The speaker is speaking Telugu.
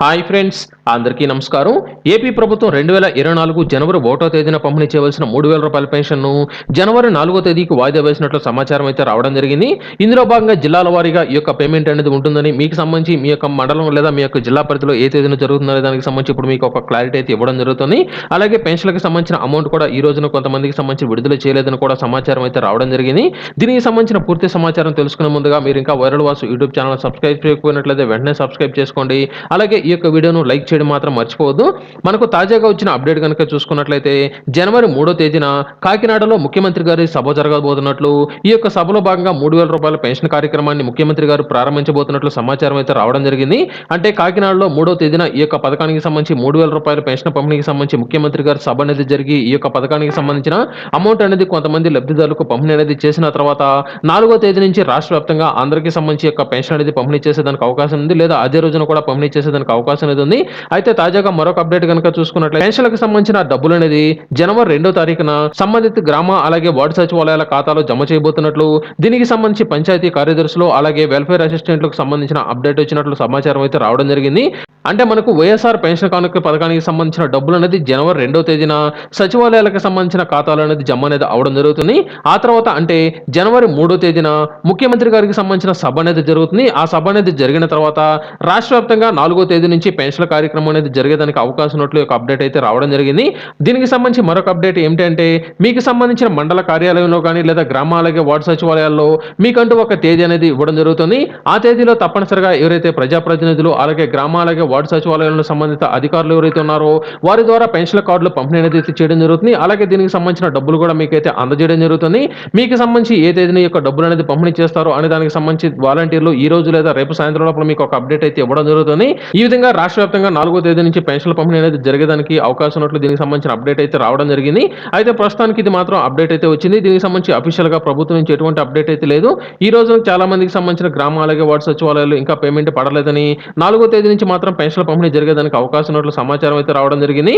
Hi friends, అందరికీ నమస్కారం. ఏపీ ప్రభుత్వం రెండు వేల ఇరవై నాలుగు జనవరి ఒకటో తేదీన పంపిణీ చేయవలసిన మూడు వేల రూపాయల పెన్షన్ను జనవరి నాలుగో తేదీకి వాయిదా వేసినట్లు సమాచారం అయితే రావడం జరిగింది. ఇందులో భాగంగా జిల్లాల వారీగా ఈ యొక్క పేమెంట్ అనేది ఉంటుందని మీకు సంబంధించి మీ యొక్క మండలం లేదా మీ యొక్క జిల్లా పరిధిలో ఏ తేదీన జరుగుతుందనే దానికి సంబంధించి ఇప్పుడు మీకు ఒక క్లారిటీ అయితే ఇవ్వడం జరుగుతుంది. అలాగే పెన్షన్లకు సంబంధించిన అమౌంట్ కూడా ఈ రోజున కొంతమందికి సంబంధించి విడుదల చేయలేదని కూడా సమాచారం అయితే రావడం జరిగింది. దీనికి సంబంధించిన పూర్తి సమాచారం తెలుసుకునే ముందుగా మీరు ఇంకా viral Vasu YouTube channel subscribe చేయకపోయినట్లయితే వెంటనే సబ్స్క్రైబ్ చేసుకోండి. అలాగే ఈ యొక్క వీడియోను లైక్ చేయడం మాత్రం మర్చిపోవద్దు. మనకు తాజాగా వచ్చిన అప్డేట్ కనుక చూసుకున్నట్లయితే జనవరి మూడో తేదీన కాకినాడలో ముఖ్యమంత్రి గారి సభ జరగబోతున్నట్లు ఈ యొక్క సభలో భాగంగా మూడు వేల రూపాయల పెన్షన్ కార్యక్రమాన్ని ముఖ్యమంత్రి గారు ప్రారంభించబోతున్నట్లు సమాచారం అయితే రావడం జరిగింది. అంటే కాకినాడలో మూడో తేదీన ఈ యొక్క పథకానికి సంబంధించి మూడు వేల రూపాయల పెన్షన్ పంపిణీకి సంబంధించి ముఖ్యమంత్రి గారి సభ అనేది జరిగి ఈ యొక్క పథకానికి సంబంధించిన అమౌంట్ అనేది కొంతమంది లబ్ధిదారులకు పంపిణీ అనేది చేసిన తర్వాత నాలుగో తేదీ నుంచి రాష్ట్ర వ్యాప్తంగా అందరికీ సంబంధించి యొక్క పెన్షన్ అనేది పంపిణీ చేసేదానికి అవకాశం ఉంది. లేదా అదే రోజున కూడా పంపిణీ చేసేదానికి అవకాశం అనేది ఉంది. అయితే తాజాగా మరొక అప్డేట్ కనుక చూసుకున్నట్లయితే పెన్షన్లకు సంబంధించిన డబ్బులు అనేది జనవరి రెండో తారీఖున సంబంధిత గ్రామ అలాగే వార్డు సచివాలయాల ఖాతాలో జమ చేయబోతున్నట్లు దీనికి సంబంధించి పంచాయతీ కార్యదర్శులు అలాగే వెల్ఫేర్ అసిస్టెంట్లకు సంబంధించిన అప్డేట్ వచ్చినట్లు సమాచారం అయితే రావడం జరిగింది. అంటే మనకు వైఎస్ఆర్ పెన్షన్ కానుక పథకానికి సంబంధించిన డబ్బులు అనేది జనవరి రెండో తేదీన సచివాలయాలకు సంబంధించిన ఖాతాలు అనేది జమ అనేది అవడం జరుగుతుంది. ఆ తర్వాత అంటే జనవరి మూడో తేదీన ముఖ్యమంత్రి గారికి సంబంధించిన సభ అనేది జరుగుతుంది. ఆ సభ అనేది జరిగిన తర్వాత రాష్ట్ర వ్యాప్తంగా నాలుగో తేదీ నుంచి పెన్షన్ కార్యక్రమం అనేది జరిగేదానికి అవకాశం ఉన్నట్లు ఒక అప్డేట్ అయితే రావడం జరిగింది. దీనికి సంబంధించి మరొక అప్డేట్ ఏమిటంటే మీకు సంబంధించిన మండల కార్యాలయంలో కానీ లేదా గ్రామాలకే వార్డు సచివాలయాల్లో మీకంటూ ఒక తేదీ అనేది ఇవ్వడం జరుగుతుంది. ఆ తేదీలో తప్పనిసరిగా ఎవరైతే ప్రజాప్రతినిధులు అలాగే గ్రామాలకే వార్డు సచివాలయంలో సంబంధిత అధికారులు ఎవరైతే ఉన్నారో వారి ద్వారా పెన్షన్ కార్డులు పంపిణీ అనేది చేయడం జరుగుతుంది. అలాగే దీనికి సంబంధించిన డబ్బులు కూడా మీకైతే అందజేయడం జరుగుతుంది. మీకు సంబంధించి ఏ తేదీన యొక్క డబ్బులు అనేది పంపిణీ చేస్తారో అనే దానికి సంబంధించి వాలంటీర్లు ఈ రోజు లేదా రేపు సాయంత్రం లోపల మీకు ఒక అప్డేట్ అయితే ఇవ్వడం జరుగుతుంది. ఈ విధంగా రాష్ట్ర వ్యాప్తంగా నాలుగో తేదీ నుంచి పెన్షన్ల పంపిణీ అనేది జరిగేదానికి అవకాశం ఉన్నట్లు దీనికి సంబంధించిన అప్డేట్ అయితే రావడం జరిగింది. అయితే ప్రస్తుతానికి ఇది మాత్రం అప్డేట్ అయితే వచ్చింది. దీనికి సంబంధించి అఫీషియల్గా ప్రభుత్వం నుంచి ఎటువంటి అప్డేట్ అయితే లేదు. ఈ రోజు చాలా మందికి సంబంధించిన గ్రామాలకి వార్డు సచివాలయాలు ఇంకా పేమెంట్ పడలేదని నాలుగో తేదీ నుంచి మాత్రం పెన్షన్ల పంపిణీ జరిగేదానికి అవకాశం ఉన్నట్లు సమాచారం అయితే రావడం జరిగింది.